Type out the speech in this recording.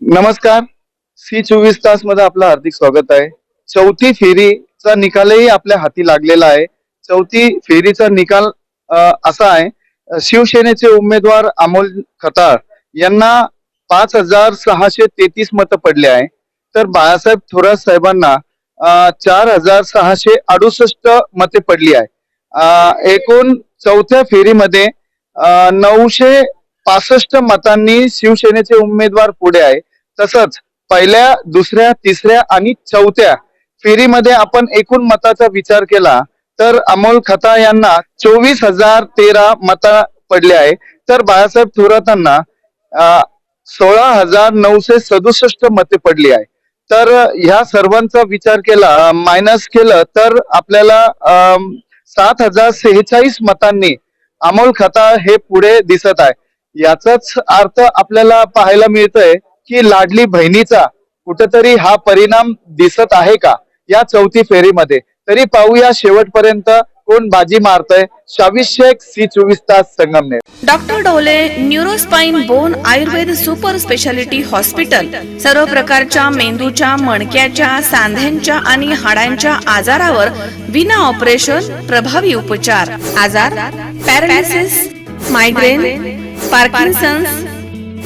नमस्कार. सी चोवीस तासमध्ये आपलं हार्दिक स्वागत आहे. चौथी फेरीचा निकालही आपल्या हाती लागलेला आहे. चौथी फेरीचा निकाल असा आहे. शिवसेनेचे उमेदवार अमोल खताळ यांना पाच हजार सहाशे तेहतीस मतं पडले आहे. तर बाळासाहेब थोरात साहेबांना चार हजार सहाशे अडुसष्ट मते पडली आहे. एकूण चौथ्या फेरीमध्ये नऊशे पासष्ट मतांनी शिवसेनेचे उमेदवार पुढे आहे. तसंच पहिल्या दुसऱ्या तिसऱ्या आणि चौथ्या फेरीमध्ये आपण एकूण मताचा विचार केला तर अमोल खता यांना चोवीस हजार तेरा मता पडले आहे. तर बाळासाहेब थोरातांना सोळा हजार नऊशे सदुसष्ट मते पडली आहे. तर ह्या सर्वांचा विचार केला मायनस केलं तर आपल्याला सात हजार सेहेचाळीस मतांनी अमोल खता हे पुढे दिसत आहे. याचाच अर्थ आपल्याला पाहायला मिळतोय की लाडली बहिणीचा कुठेतरी हा परिणाम दिसत आहे का या चौथी फेरीमध्ये? तरी पाहूया शेवटपर्यंत कोण बाजी मारतय. शावीस शेख सी चोवीस तास Sangamner. Doctor Dole neuro spine bone Ayurveda super speciality hospital. सर्व प्रकारच्या मेंदूच्या मणक्याच्या सांध्यांच्या आणि हाडांच्या आजारावर विना ऑपरेशन प्रभावी उपचार. आजार पॅरालिसिस मायग्रेन पार्किन्सन्स